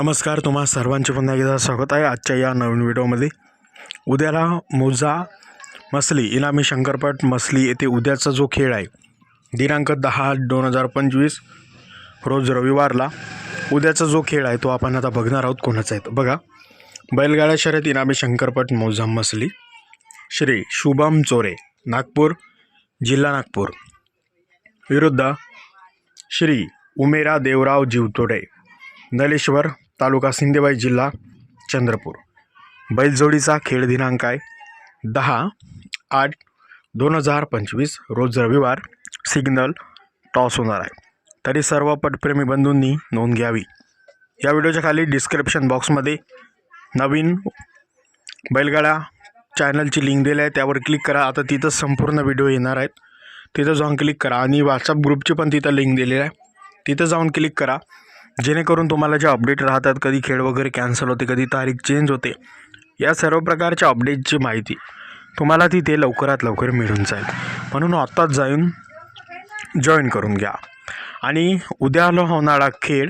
नमस्कार तुम्हा सर्वांचे पुन्हा एकदा स्वागत आहे आजच्या या नवीन व्हिडिओमध्ये. उद्याला मोजा मसली इनामी शंकरपट मसली येथे उद्याचा जो खेळ आहे दिनांक दहा आठ दोन हजार पंचवीस रोज रविवारला उद्याचा जो खेळ आहे तो आपण आता बघणार आहोत कोणाचा आहे बघा बैलगाड्या शर्यत इनामी शंकरपट मौजा मसली श्री शुभम चोरे नागपूर जिल्हा नागपूर. विरुद्ध श्री उमेरा देवराव जीवतोडे नलेश्वर तालुका सिंदेबाई जिल्हा चंद्रपूर. बैलजोडीचा खेळ दिनांक आहे दहा आठ दोन हजार पंचवीस. रोज रविवार सिग्नल टॉस होणार आहे. तरी सर्व पटप्रेमी बंधूंनी नोंद घ्यावी. या व्हिडिओच्या खाली डिस्क्रिप्शन बॉक्समध्ये नवीन बैलगाडा चॅनलची लिंक दिली आहे. त्यावर क्लिक करा. आता तिथं संपूर्ण व्हिडिओ येणार आहेत. तिथं जाऊन क्लिक करा. आणि व्हॉट्सअप ग्रुपची पण तिथं लिंक दिलेली आहे. तिथं जाऊन क्लिक करा. जेणेकरून तुम्हाला जे अपडेट राहतात कधी खेळ वगैरे कॅन्सल होते कधी तारीख चेंज होते या सर्व प्रकारच्या अपडेटची माहिती तुम्हाला तिथे लवकरात लवकर मिळून जाईल. म्हणून आत्ताच जाऊन जॉईन करून घ्या. आणि उद्याला होणारा खेळ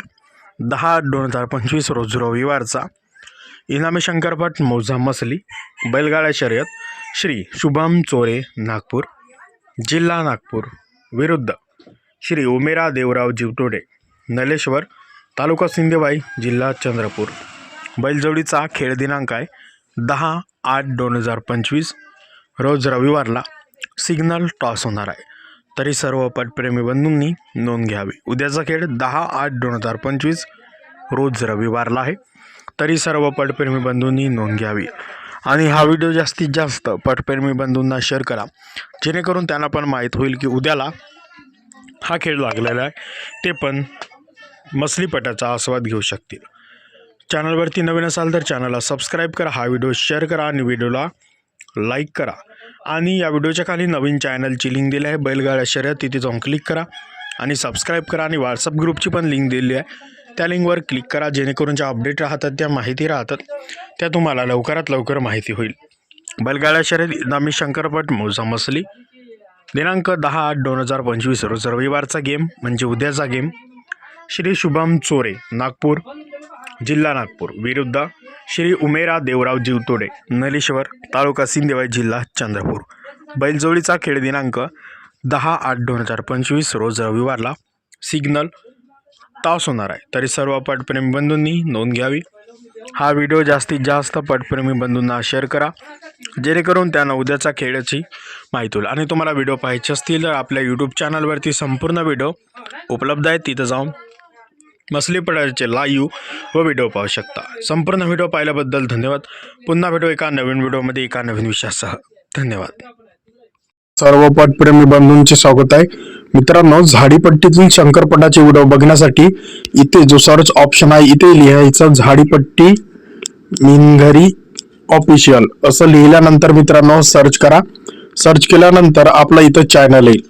दहा दोन हजार पंचवीस रोज रविवारचा. इनामी शंकरपट मौजा मसली बैलगाडा शर्यत श्री शुभम चोरे नागपूर जिल्हा नागपूर विरुद्ध श्री उमेरा देवराव जिवटोडे नलेश्वर तालुका सिंदेबाई जिल्हा चंद्रपूर. बैलजोडीचा खेळ दिनांक आहे दहा आठ दोन हजार पंचवीस. रोज रविवारला सिग्नल टॉस होणार आहे. तरी सर्व पटप्रेमी बंधूंनी नोंद घ्यावी. उद्याचा खेळ दहा आठ दोन हजार पंचवीस रोज रविवारला आहे. तरी सर्व पटप्रेमी बंधूंनी नोंद घ्यावी. आणि हा व्हिडिओ जास्तीत जास्त पटप्रेमी बंधूंना शेअर करा. जेणेकरून त्यांना पण माहीत होईल की उद्याला हा खेळ लागलेला आहे. ते पण मसलीपटाचा आस्वाद घेऊ शकतील. चॅनलवरती नवीन असाल तर चॅनलला सबस्क्राईब करा हा व्हिडिओ शेअर करा आणि व्हिडिओला लाईक करा. आणि या व्हिडिओच्या खाली नवीन चॅनलची लिंक दिली आहे बैलगाड्या शर्यत तिथे जाऊन क्लिक करा आणि सबस्क्राईब करा आणि व्हॉट्सअप ग्रुपची पण लिंक दिलेली आहे. त्या लिंकवर क्लिक करा जेणेकरून ज्या अपडेट राहतात त्या माहिती राहतात त्या तुम्हाला लवकरात लवकर माहिती होईल. बैलगाड्या शर्यत इनामी शंकरपट मौजा मसली. दिनांक दहा आठ दोन हजार पंचवीस रोज रविवारचा गेम म्हणजे उद्याचा गेम. श्री शुभम चोरे नागपूर जिल्हा नागपूर. विरुद्ध श्री उमेरा देवराव जीवतोडे नलेश्वर तालुका सिंदेवाई जिल्हा चंद्रपूर. बैलजोडीचा खेळ दिनांक दहा आठ दोन हजार पंचवीस रोज रविवारला सिग्नल तास होणार आहे. तरी सर्व पटप्रेमी बंधूंनी नोंद घ्यावी. हा व्हिडिओ जास्तीत जास्त पटप्रेमी बंधूंना शेअर करा. जेणेकरून त्यांना उद्याचा खेळाची माहिती होईल. आणि तुम्हाला व्हिडिओ पाहायचे असतील तर आपल्या यूट्यूब चॅनलवरती संपूर्ण व्हिडिओ उपलब्ध आहेत तिथं जाऊन मसलीपडाचे लाईव्ह व व्हिडिओ पाहू शकता. संपूर्ण व्हिडिओ पाहिल्याबद्दल धन्यवाद. पुन्हा भेटू एका नवीन व्हिडिओमध्ये एका नवीन विषयासह. धन्यवाद. सर्व पटप्रेमी बंधूंचे स्वागत आहे. मित्रांनो झाडीपट्टीतील शंकरपटाचे व्हिडिओ बघण्यासाठी इथे जो सर्च ऑप्शन आहे इथे लिहायचं झाडीपट्टी मिनघरी ऑफिशियल असं लिहिल्यानंतर मित्रांनो सर्च करा. सर्च केल्यानंतर आपला इथं चॅनल येईल.